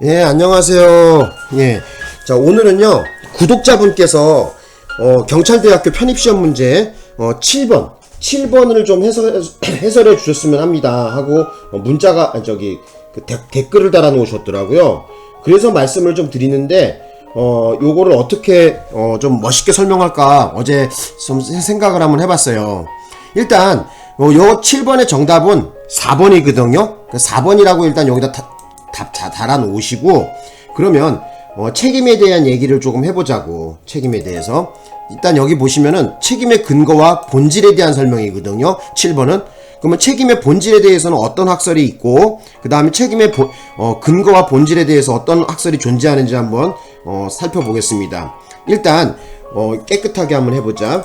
예, 안녕하세요. 예. 자, 오늘은요, 구독자분께서, 어, 경찰대학교 편입시험 문제, 어, 7번, 7번을 좀 해설, 해설해 주셨으면 합니다. 하고, 어, 문자가, 아니, 저기, 그 데- 댓글을 달아 놓으셨더라고요. 그래서 말씀을 좀 드리는데, 어, 요거를 어떻게, 어, 좀 멋있게 설명할까, 어제 좀 생각을 한번 해봤어요. 일단, 어, 요 7번의 정답은 4번이거든요. 4번이라고 일단 여기다 다, 답 다 달아놓으시고 그러면 어, 책임에 대한 얘기를 조금 해보자고 책임에 대해서. 일단 여기 보시면은 책임의 근거와 본질에 대한 설명이거든요. 7번은. 그러면 책임의 본질에 대해서는 어떤 학설이 있고 그 다음에 책임의 본- 어, 근거와 본질에 대해서 어떤 학설이 존재하는지 한번 어, 살펴보겠습니다. 일단 어, 깨끗하게 한번 해보자.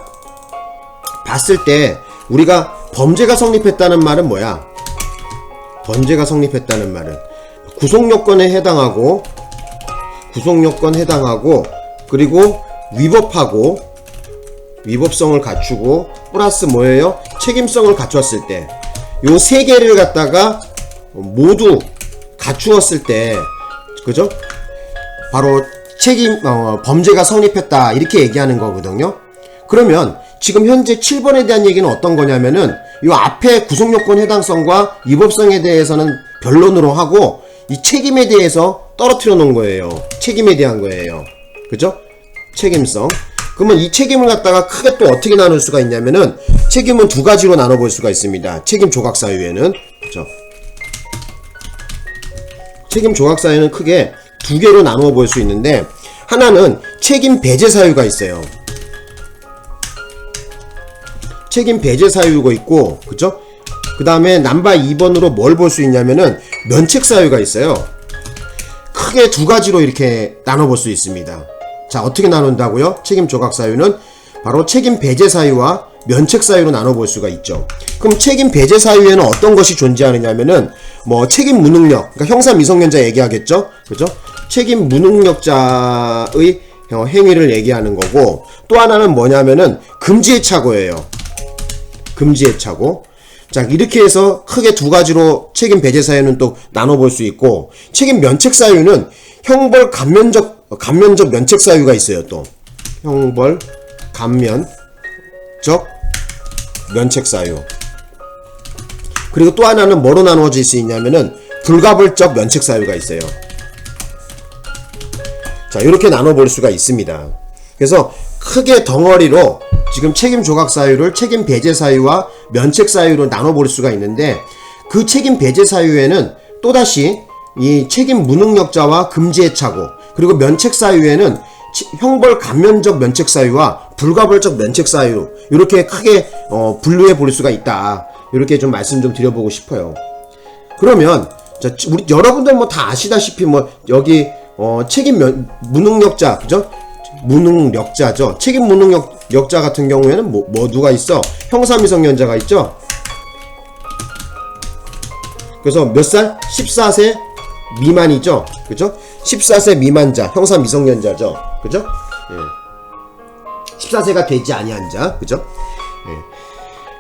봤을 때 우리가 범죄가 성립했다는 말은 뭐야? 범죄가 성립했다는 말은 구속요건에 해당하고 구속요건 해당하고 그리고 위법하고 위법성을 갖추고 플러스 뭐예요? 책임성을 갖췄을 때 요 세 개를 갖다가 모두 갖추었을 때 그죠? 바로 책임 어, 범죄가 성립했다 이렇게 얘기하는 거거든요. 그러면 지금 현재 7번에 대한 얘기는 어떤 거냐면은 이 앞에 구속요건 해당성과 위법성에 대해서는 변론으로 하고 이 책임에 대해서 떨어뜨려 놓은 거예요. 책임에 대한 거예요. 그죠? 책임성. 그러면 이 책임을 갖다가 크게 또 어떻게 나눌 수가 있냐면은 책임은 두 가지로 나눠볼 수가 있습니다. 책임 조각 사유에는 그죠? 책임 조각 사유는 크게 두 개로 나누어 볼 수 있는데 하나는 책임 배제 사유가 있어요. 책임 배제 사유가 있고 그죠? 그 다음에 남바 2번으로 뭘 볼 수 있냐면은 면책 사유가 있어요. 크게 두 가지로 이렇게 나눠볼 수 있습니다. 자, 어떻게 나눈다고요? 책임 조각 사유는 바로 책임 배제 사유와 면책 사유로 나눠볼 수가 있죠. 그럼 책임 배제 사유에는 어떤 것이 존재하느냐면은 뭐 책임 무능력, 그러니까 형사 미성년자 얘기하겠죠, 그죠? 책임 무능력자의 어, 행위를 얘기하는 거고 또 하나는 뭐냐면은 금지의 착오예요. 금지의 착오. 자, 이렇게 해서 크게 두 가지로 책임 배제 사유는 또 나눠볼 수 있고, 책임 면책 사유는 형벌 감면적, 감면적 면책 사유가 있어요, 또. 형벌 감면적 면책 사유. 그리고 또 하나는 뭐로 나누어질 수 있냐면은 불가불적 면책 사유가 있어요. 자, 이렇게 나눠볼 수가 있습니다. 그래서 크게 덩어리로 지금 책임 조각 사유를 책임 배제 사유와 면책 사유로 나눠볼 수가 있는데 그 책임 배제 사유에는 또다시 이 책임 무능력자와 금지의 착오 그리고 면책 사유에는 치- 형벌 감면적 면책 사유와 불가벌적 면책 사유 이렇게 크게 어, 분류해 볼 수가 있다 이렇게 좀 말씀 좀 드려보고 싶어요. 그러면 자, 우리 여러분들 뭐 다 아시다시피 뭐 여기 어, 책임 면, 무능력자 그죠? 무능력자죠. 책임 무능력자 같은 경우에는 뭐, 뭐 누가 있어? 형사 미성년자가 있죠. 그래서 몇 살? 14세 미만이죠. 그죠? 14세 미만자, 형사 미성년자죠. 그죠? 예. 14세가 되지 아니한 자. 그죠?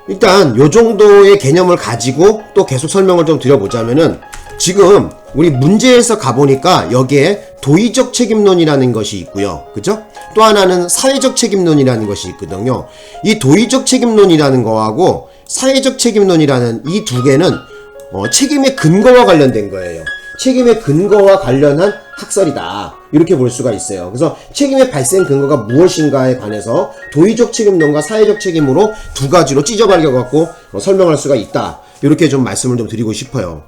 일단 요 정도의 개념을 가지고 또 계속 설명을 좀 드려보자면은 지금 우리 문제에서 가보니까 여기에 도의적 책임론이라는 것이 있고요. 그죠? 또 하나는 사회적 책임론이라는 것이 있거든요. 이 도의적 책임론이라는 거하고 사회적 책임론이라는 이 두 개는 어, 책임의 근거와 관련된 거예요. 책임의 근거와 관련한 학설이다. 이렇게 볼 수가 있어요. 그래서 책임의 발생 근거가 무엇인가에 관해서 도의적 책임론과 사회적 책임으로 두 가지로 찢어버려 갖고 어, 설명할 수가 있다. 이렇게 좀 말씀을 좀 드리고 싶어요.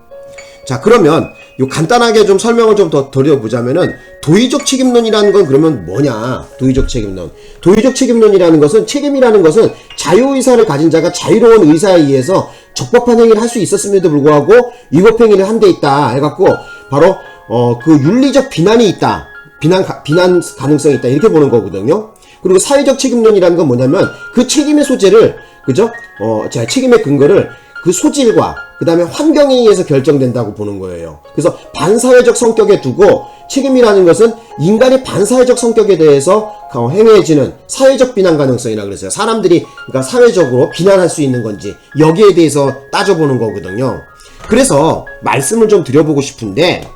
자, 그러면 요 간단하게 좀 설명을 좀 더 드려보자면은 도의적 책임론이라는 건 그러면 뭐냐? 도의적 책임론. 도의적 책임론이라는 것은 책임이라는 것은 자유의사를 가진 자가 자유로운 의사에 의해서 적법한 행위를 할 수 있었음에도 불구하고 위법 행위를 한 데 있다 해갖고 바로 어 그 윤리적 비난이 있다. 비난 가- 비난 가능성이 있다 이렇게 보는 거거든요. 그리고 사회적 책임론이라는 건 뭐냐면 그 책임의 소재를 그죠? 어, 자 책임의 근거를 그 소질과 그 다음에 환경에 의해서 결정된다고 보는 거예요. 그래서 반사회적 성격에 두고 책임이라는 것은 인간의 반사회적 성격에 대해서 어, 행해지는 사회적 비난 가능성이라 그랬어요. 사람들이 그러니까 사회적으로 비난할 수 있는 건지 여기에 대해서 따져보는 거거든요. 그래서 말씀을 좀 드려보고 싶은데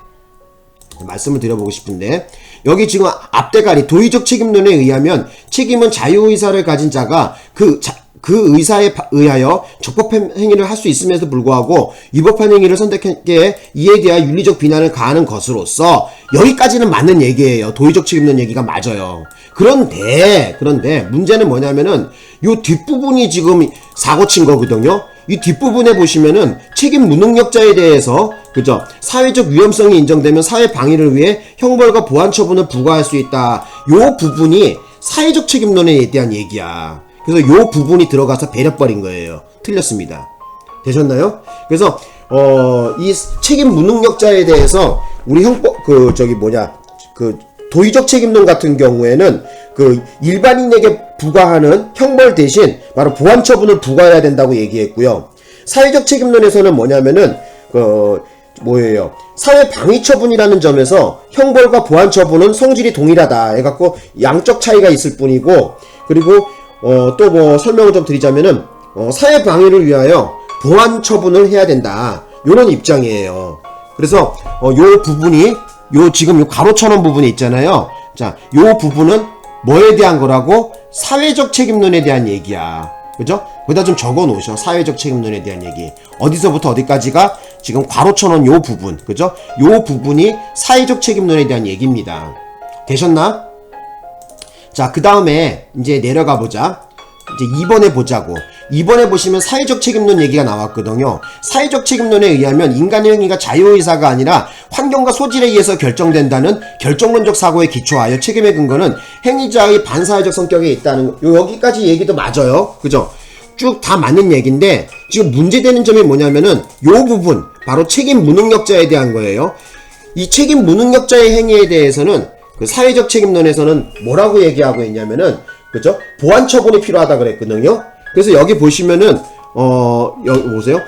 말씀을 드려보고 싶은데 여기 지금 앞대가리 도의적 책임론에 의하면 책임은 자유의사를 가진 자가 그 자, 그 의사에 바- 의하여 적법한 행위를 할 수 있음에도 불구하고 위법한 행위를 선택했기에 이에 대한 윤리적 비난을 가하는 것으로서 여기까지는 맞는 얘기예요. 도의적 책임론 얘기가 맞아요. 그런데 그런데 문제는 뭐냐면은 요 뒷부분이 지금 사고 친 거거든요. 이 뒷부분에 보시면은 책임 무능력자에 대해서 그죠 사회적 위험성이 인정되면 사회 방위를 위해 형벌과 보안 처분을 부과할 수 있다. 요 부분이 사회적 책임론에 대한 얘기야. 그래서 요 부분이 들어가서 배려버린 거예요. 틀렸습니다. 되셨나요? 그래서 어 이 책임 무능력자에 대해서 우리 형법 그 저기 뭐냐 그 도의적 책임론 같은 경우에는 그 일반인에게 부과하는 형벌 대신 바로 보안 처분을 부과해야 된다고 얘기했고요. 사회적 책임론에서는 뭐냐면은 그 뭐예요? 사회 방위 처분이라는 점에서 형벌과 보안 처분은 성질이 동일하다. 해갖고 양적 차이가 있을 뿐이고 그리고 어, 또 뭐 설명을 좀 드리자면은 어, 사회 방위를 위하여 보안 처분을 해야 된다. 요런 입장이에요. 그래서 어, 요 부분이 요 지금 요 가로처럼 부분이 있잖아요. 자, 요 부분은 뭐에 대한 거라고? 사회적 책임론에 대한 얘기야. 그죠? 거기다 좀 적어 놓으셔. 사회적 책임론에 대한 얘기. 어디서부터 어디까지가 지금 괄호쳐놓은 요 부분. 그죠? 요 부분이 사회적 책임론에 대한 얘기입니다. 되셨나? 자, 그 다음에 이제 내려가 보자. 이제 2번에 보자고. 2번에 보시면 사회적 책임론 얘기가 나왔거든요. 사회적 책임론에 의하면 인간의 행위가 자유의사가 아니라 환경과 소질에 의해서 결정된다는 결정론적 사고에 기초하여 책임의 근거는 행위자의 반사회적 성격에 있다는 거. 요 여기까지 얘기도 맞아요. 그죠? 쭉 다 맞는 얘기인데 지금 문제되는 점이 뭐냐면은 요 부분 바로 책임 무능력자에 대한 거예요. 이 책임 무능력자의 행위에 대해서는 그 사회적 책임론에서는 뭐라고 얘기하고 있냐면은 그죠? 보안 처분이 필요하다 그랬거든요. 그래서 여기 보시면은 어 여기 보세요.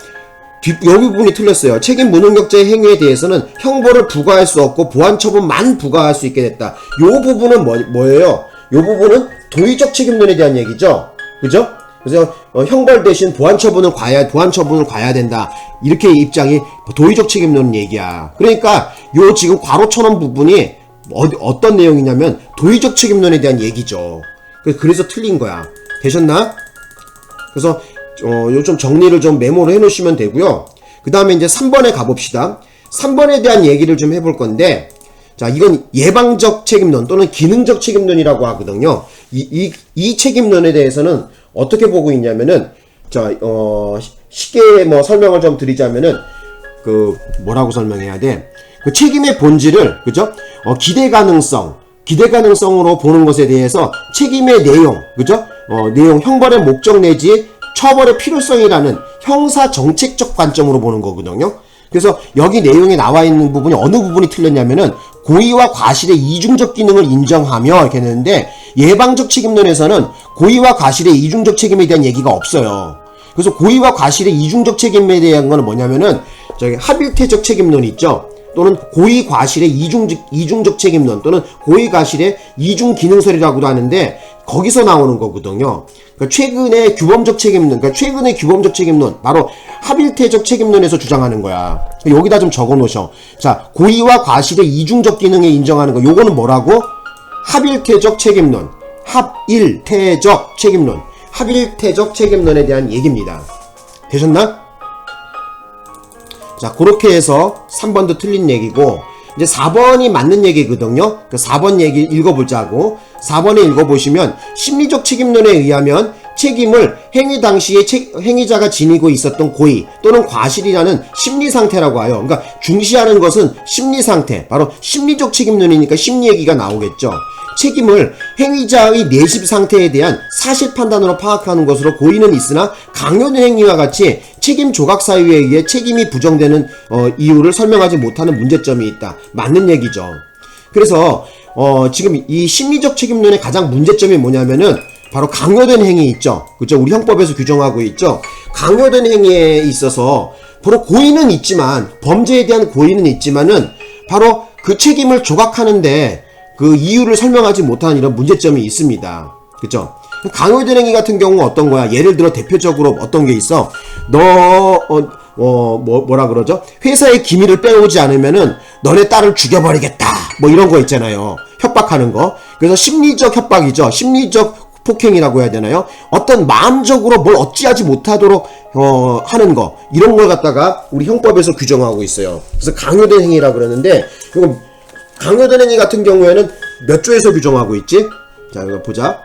뒷 여기 부분이 틀렸어요. 책임 무능력자의 행위에 대해서는 형벌을 부과할 수 없고 보안 처분만 부과할 수 있게 됐다. 요 부분은 뭐, 뭐예요? 요 부분은 도의적 책임론에 대한 얘기죠. 그죠? 그래서 어, 형벌 대신 보안 처분을 과야 보안 처분을 과야 된다. 이렇게 입장이 도의적 책임론 얘기야. 그러니까 요 지금 괄호 쳐놓은 부분이 어디, 어떤 내용이냐면 도의적 책임론에 대한 얘기죠. 그- 그래서 틀린 거야. 되셨나? 그래서 어, 요좀 정리를 좀 메모를 해 놓으시면 되고요. 그 다음에 이제 3번에 가봅시다. 3번에 대한 얘기를 좀 해볼 건데, 자, 이건 예방적 책임론 또는 기능적 책임론이라고 하거든요. 이, 이, 이 책임론에 대해서는 어떻게 보고 있냐면은, 자, 어, 쉽게 뭐 설명을 좀 드리자면은, 그, 뭐라고 설명해야 돼? 그 책임의 본질을, 그죠? 어, 기대 가능성, 기대 가능성으로 보는 것에 대해서 책임의 내용, 그죠? 어, 내용, 형벌의 목적 내지 처벌의 필요성이라는 형사 정책적 관점으로 보는 거거든요. 그래서 여기 내용에 나와 있는 부분이 어느 부분이 틀렸냐면은 고의와 과실의 이중적 기능을 인정하며 이렇게 되는데 예방적 책임론에서는 고의와 과실의 이중적 책임에 대한 얘기가 없어요. 그래서 고의와 과실의 이중적 책임에 대한 거는 뭐냐면은 저기 합일태적 책임론 있죠. 또는 고의 과실의 이중적 책임론 또는 고의 과실의 이중 기능설이라고도 하는데 거기서 나오는 거거든요. 그러니까 최근의 규범적 책임론, 그러니까 최근의 규범적 책임론 바로 합일태적 책임론에서 주장하는 거야. 여기다 좀 적어 놓으셔. 자, 고의와 과실의 이중적 기능에 인정하는 거. 요거는 뭐라고? 합일태적 책임론. 합일태적 책임론. 합일태적 책임론에 대한 얘기입니다. 되셨나? 자, 그렇게 해서 3번도 틀린 얘기고, 이제 4번이 맞는 얘기거든요. 그 4번 얘기 읽어보자고. 4번에 읽어보시면, 심리적 책임론에 의하면 책임을 행위 당시에 책- 행위자가 지니고 있었던 고의 또는 과실이라는 심리 상태라고 하여. 그러니까 중시하는 것은 심리 상태. 바로 심리적 책임론이니까 심리 얘기가 나오겠죠. 책임을 행위자의 내십 상태에 대한 사실 판단으로 파악하는 것으로 고의는 있으나 강요된 행위와 같이 책임 조각 사유에 의해 책임이 부정되는 어, 이유를 설명하지 못하는 문제점이 있다. 맞는 얘기죠. 그래서 어, 지금 이 심리적 책임론의 가장 문제점이 뭐냐면은 바로 강요된 행위 있죠. 그죠? 우리 형법에서 규정하고 있죠. 강요된 행위에 있어서 바로 고의는 있지만 범죄에 대한 고의는 있지만은 바로 그 책임을 조각하는데 그 이유를 설명하지 못하는 이런 문제점이 있습니다. 그죠? 강요된 행위 같은 경우 어떤 거야? 예를 들어 대표적으로 어떤 게 있어? 너, 어, 어, 뭐, 뭐라 그러죠? 회사의 기밀을 빼오지 않으면은 너네 딸을 죽여버리겠다. 뭐 이런 거 있잖아요. 협박하는 거. 그래서 심리적 협박이죠. 심리적 폭행이라고 해야 되나요? 어떤 마음적으로 뭘 어찌하지 못하도록 어, 하는 거 이런 걸 갖다가 우리 형법에서 규정하고 있어요. 그래서 강요된 행위라 그러는데 강요된 행위 같은 경우에는 몇 조에서 규정하고 있지? 자 이거 보자.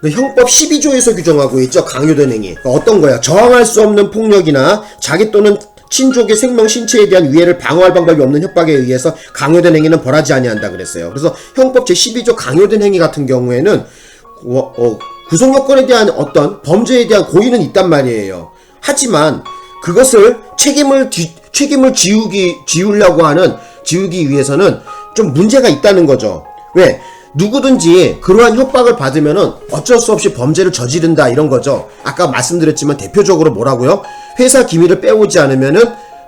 그 형법 12조에서 규정하고 있죠. 강요된 행위. 그러니까 어떤 거야? 저항할 수 없는 폭력이나 자기 또는 친족의 생명 신체에 대한 위해를 방어할 방법이 없는 협박에 의해서 강요된 행위는 벌하지 아니한다 그랬어요. 그래서 형법 제 12조 강요된 행위 같은 경우에는 어, 어, 구성 요건에 대한 어떤 범죄에 대한 고의는 있단 말이에요. 하지만 그것을 책임을 뒤- 책임을 지우기 지우려고 하는 지우기 위해서는 좀 문제가 있다는 거죠. 왜? 누구든지 그러한 협박을 받으면은 어쩔 수 없이 범죄를 저지른다 이런 거죠. 아까 말씀드렸지만 대표적으로 뭐라고요? 회사 기밀을 빼오지 않으면은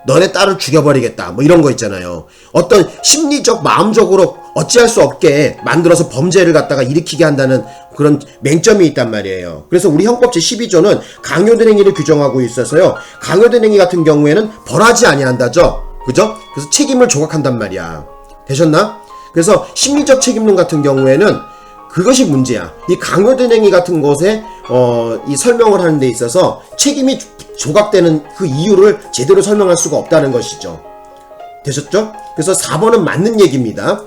너네 딸을 죽여버리겠다. 뭐 이런 거 있잖아요. 어떤 심리적, 마음적으로 어찌할 수 없게 만들어서 범죄를 갖다가 일으키게 한다는 그런 맹점이 있단 말이에요. 그래서 우리 형법 제12조는 강요된 행위를 규정하고 있어서요. 강요된 행위 같은 경우에는 벌하지 아니한다죠. 그죠? 그래서 책임을 조각한단 말이야. 되셨나? 그래서 심리적 책임론 같은 경우에는 그것이 문제야. 이 강요된 행위 같은 것에 어, 이 설명을 하는 데 있어서 책임이 조- 조각되는 그 이유를 제대로 설명할 수가 없다는 것이죠. 되셨죠? 그래서 4번은 맞는 얘기입니다.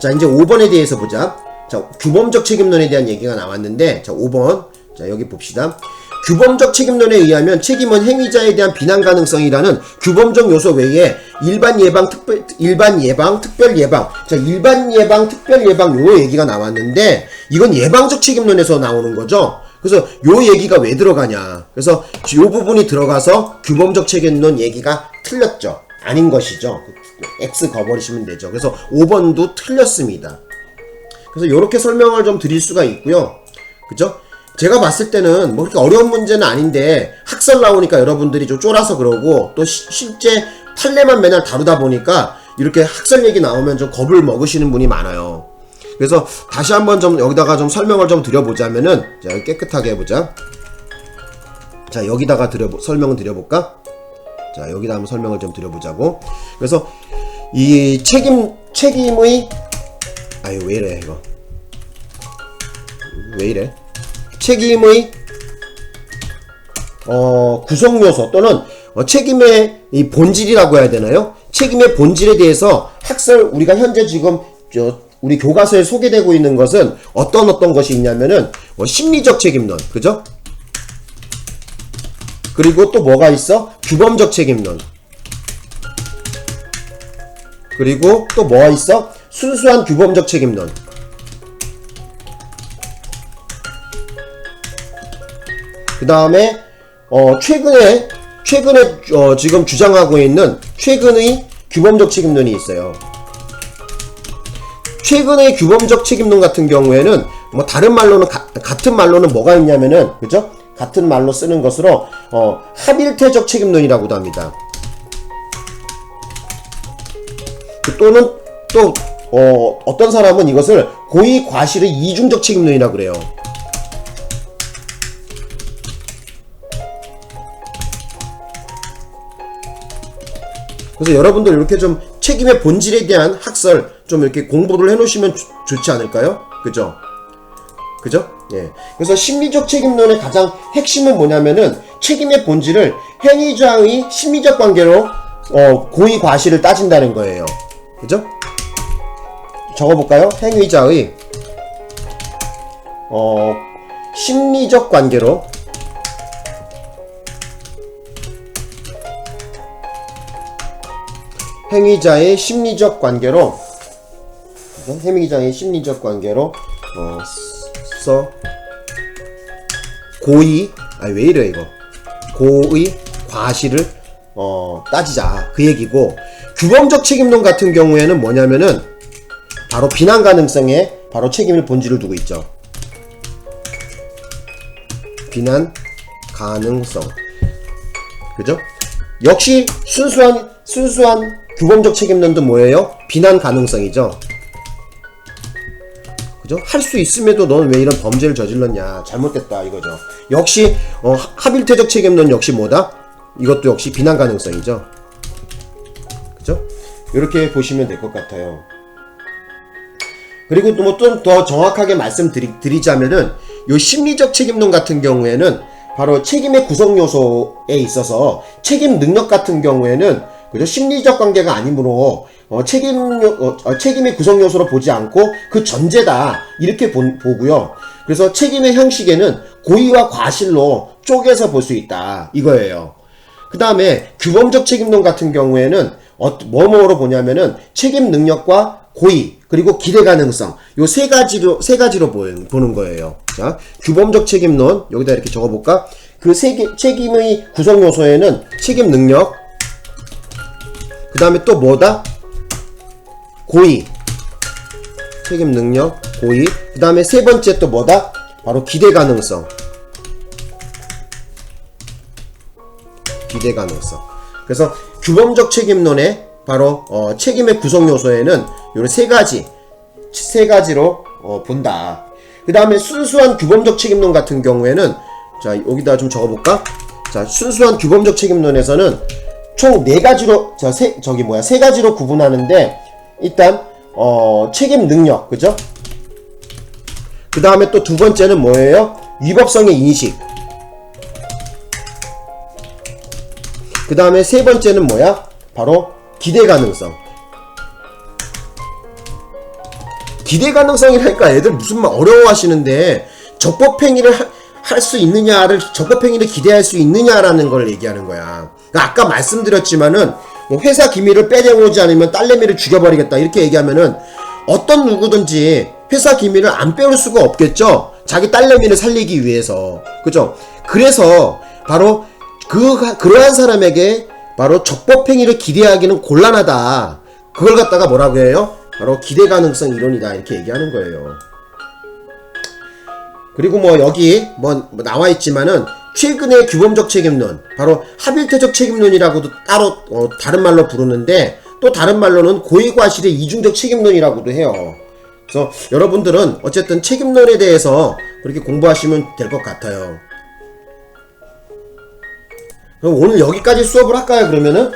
자, 이제 5번에 대해서 보자. 자, 규범적 책임론에 대한 얘기가 나왔는데, 자, 5번. 자, 여기 봅시다. 규범적 책임론에 의하면 책임은 행위자에 대한 비난 가능성이라는 규범적 요소 외에 일반 예방, 특별, 일반 예방, 특별 예방. 자, 일반 예방, 특별 예방 요 얘기가 나왔는데, 이건 예방적 책임론에서 나오는 거죠. 그래서 요 얘기가 왜 들어가냐. 그래서 요 부분이 들어가서 규범적 책임론 얘기가 틀렸죠. 아닌 것이죠. X 거버리시면 되죠. 그래서 5번도 틀렸습니다. 그래서 이렇게 설명을 좀 드릴 수가 있고요. 그죠? 제가 봤을 때는 뭐 그렇게 어려운 문제는 아닌데 학설 나오니까 여러분들이 좀 쫄아서 그러고 또 시- 실제 판례만 맨날 다루다 보니까 이렇게 학설 얘기 나오면 좀 겁을 먹으시는 분이 많아요. 그래서 다시 한번 좀 여기다가 좀 설명을 좀 드려보자면은 자 깨끗하게 해보자. 자 여기다가 드려 설명을 드려볼까? 자 여기다 한번 설명을 좀 드려보자고. 그래서 이 책임 책임의 아유 왜 이래 이거 왜 이래 책임의 어 구성 요소 또는 어, 책임의 이 본질이라고 해야 되나요? 책임의 본질에 대해서 학설 우리가 현재 지금 저 우리 교과서에 소개되고 있는 것은 어떤 어떤 것이 있냐면은 어, 심리적 책임론 그죠? 그리고 또 뭐가 있어? 규범적 책임론 그리고 또 뭐가 있어? 순수한 규범적 책임론. 그 다음에 어 최근에 최근에 어 지금 주장하고 있는 최근의 규범적 책임론이 있어요. 최근의 규범적 책임론 같은 경우에는 뭐 다른 말로는 가- 같은 말로는 뭐가 있냐면은 그죠? 같은 말로 쓰는 것으로 어 합일태적 책임론이라고도 합니다. 그 또는 또 어, 어떤 사람은 이것을 고의 과실의 이중적 책임론이라고 그래요. 그래서 여러분들 이렇게 좀 책임의 본질에 대한 학설 좀 이렇게 공부를 해놓으시면 좋- 좋지 않을까요? 그죠? 그죠? 예. 그래서 심리적 책임론의 가장 핵심은 뭐냐면은 책임의 본질을 행위자의 심리적 관계로 어, 고의 과실을 따진다는 거예요. 그죠? 적어볼까요? 행위자의 어, 심리적 관계로 행위자의 심리적 관계로? 행위자의 심리적 관계로 어, 써 고의 아니 왜 이래 이거 고의 과실을 어, 따지자 그 얘기고 규범적 책임론 같은 경우에는 뭐냐면은 바로 비난 가능성에 바로 책임을 본질을 두고 있죠. 비난 가능성. 그죠? 역시 순수한 순수한 규범적 책임론도 뭐예요? 비난 가능성이죠. 그죠? 할 수 있음에도 너는 왜 이런 범죄를 저질렀냐? 잘못됐다 이거죠. 역시 어, 하- 하빌태적 책임론 역시 뭐다? 이것도 역시 비난 가능성이죠. 그죠? 이렇게 보시면 될 것 같아요. 그리고 또 뭐 좀 더 정확하게 말씀드리자면은 요 심리적 책임론 같은 경우에는 바로 책임의 구성 요소에 있어서 책임 능력 같은 경우에는 그죠 심리적 관계가 아니므로 어, 책임 어, 어, 책임의 구성 요소로 보지 않고 그 전제다 이렇게 본- 보고요. 그래서 책임의 형식에는 고의와 과실로 쪼개서 볼 수 있다 이거예요. 그 다음에 규범적 책임론 같은 경우에는 어, 뭐뭐로 보냐면은 책임 능력과 고의 그리고 기대 가능성 요 세 가지로 세 가지로 보는, 보는 거예요. 자 규범적 책임론 여기다 이렇게 적어볼까? 그 세 개 책임의 구성 요소에는 책임 능력 그 다음에 또 뭐다? 고의 책임 능력 고의 그 다음에 세 번째 또 뭐다? 바로 기대 가능성 기대 가능성. 그래서 규범적 책임론의 바로 어, 책임의 구성 요소에는 요세 가지 세 가지로 어, 본다. 그 다음에 순수한 규범적 책임론 같은 경우에는 자 여기다 좀 적어볼까? 자 순수한 규범적 책임론에서는 총 네 가지로 자세 저기 뭐야 세 가지로 구분하는데 일단 어, 책임 능력 그죠? 그 다음에 또 두 번째는 뭐예요? 위법성의 인식. 그 다음에 세 번째는 뭐야? 바로 기대 가능성. 기대 가능성이랄까 애들 무슨 말 어려워하시는데 적법행위를 할 수 있느냐를 적법행위를 기대할 수 있느냐라는 걸 얘기하는 거야. 그러니까 아까 말씀드렸지만은 뭐 회사 기밀을 빼내오지 않으면 딸내미를 죽여버리겠다 이렇게 얘기하면은 어떤 누구든지 회사 기밀을 안 빼올 수가 없겠죠. 자기 딸내미를 살리기 위해서 그죠? 그래서 바로 그 그러한 사람에게 바로 적법행위를 기대하기는 곤란하다. 그걸 갖다가 뭐라고 해요? 바로 기대 가능성 이론이다 이렇게 얘기하는 거예요. 그리고 뭐 여기 뭐 나와 있지만은 최근의 규범적 책임론 바로 하빌태적 책임론이라고도 따로 어, 다른 말로 부르는데 또 다른 말로는 고의과실의 이중적 책임론이라고도 해요. 그래서 여러분들은 어쨌든 책임론에 대해서 그렇게 공부하시면 될 것 같아요. 그럼 오늘 여기까지 수업을 할까요? 그러면은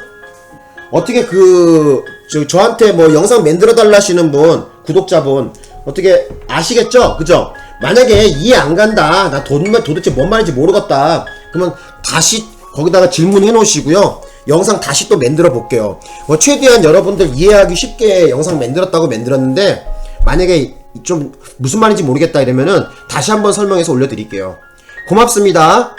어떻게 그 저, 저한테 뭐 영상 만들어 달라 하시는 분 구독자분 어떻게 아시겠죠? 그죠? 만약에 이해 안 간다 나 돈, 도대체 뭔 말인지 모르겠다 그러면 다시 거기다가 질문해 놓으시고요. 영상 다시 또 만들어 볼게요. 뭐 최대한 여러분들 이해하기 쉽게 영상 만들었다고 만들었는데 만약에 좀 무슨 말인지 모르겠다 이러면은 다시 한번 설명해서 올려드릴게요. 고맙습니다